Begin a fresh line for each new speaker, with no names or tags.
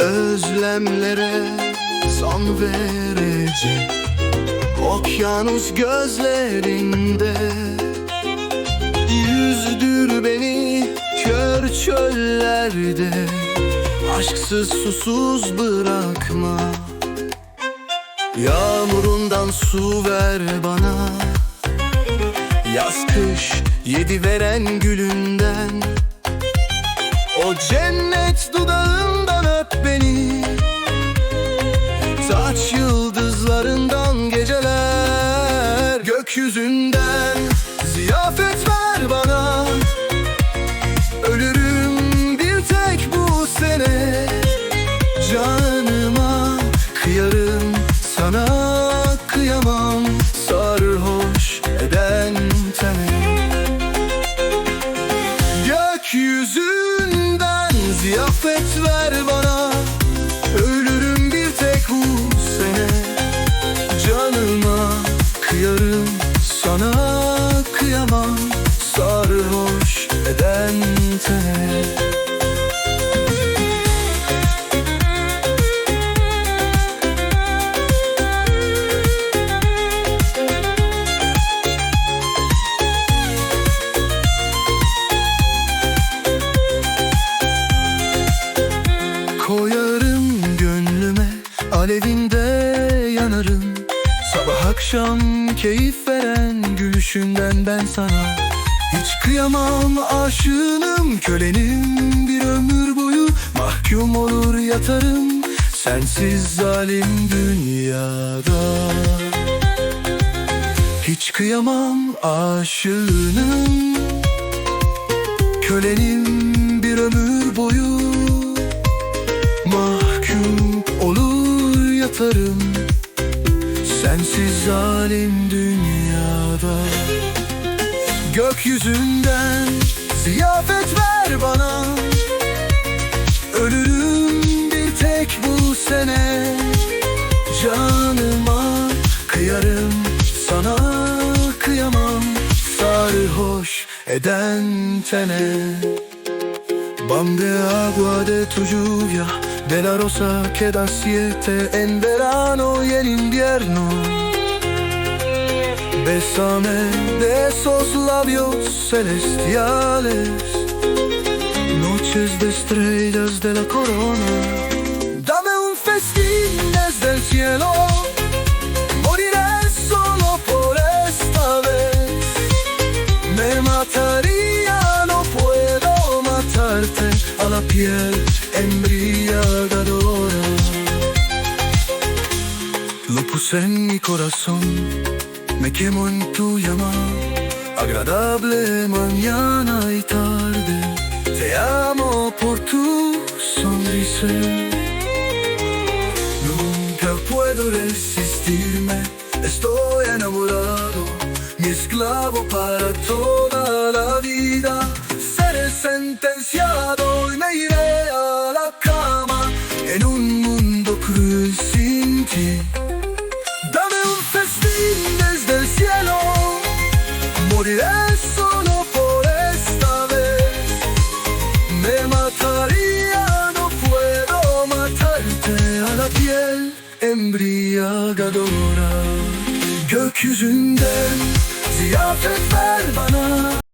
Özlemlere son verecek Okyanus gözlerinde. Yüzdür beni kör çöllerde Aşksız susuz bırakma. Yağmurundan su ver bana. Yaz kış yedi veren gülünden. O cennet dudağından Saç yıldızlarından geceler Gökyüzünden ziyafet ver bana. Ölürüm bir tek bu sene. Canıma kıyarım sana kıyamam. Sarhoş eden tene Gökyüzünden ziyafet ver yanarım. Sabah akşam keyif veren gülüşünden ben sana Hiç kıyamam. Aşığınım kölenim bir ömür boyu Mahkum olur yatarım. Sensiz zalim dünyada. Hiç kıyamam aşığınım Kölenim bir ömür boyu Mahkum olur yatarım Sensiz zalim dünyada. Gökyüzünden ziyafet ver bana. Ölürüm bir tek bu sene. Canıma kıyarım sana kıyamam. Sarhoş eden tene. De agua de tu lluvia, de la rosa que da siete en verano y en invierno. Bésame de esos labios celestiales, noches de estrellas de la corona. Dame un festín desde el cielo, moriré solo por esta vez. Me mataría, no puedo matarte a la piel Lo puse en mi corazón, me quemo en tu llama. Agradable mañana y tarde, te amo por tu sonrisa. Nunca puedo resistirme, estoy enamorado, mi esclavo para toda la vida. Seré sentenciado y me iré a la cama en un mundo cruel sin ti. Piel embriagadora Gökyüzünden ziyafet ver bana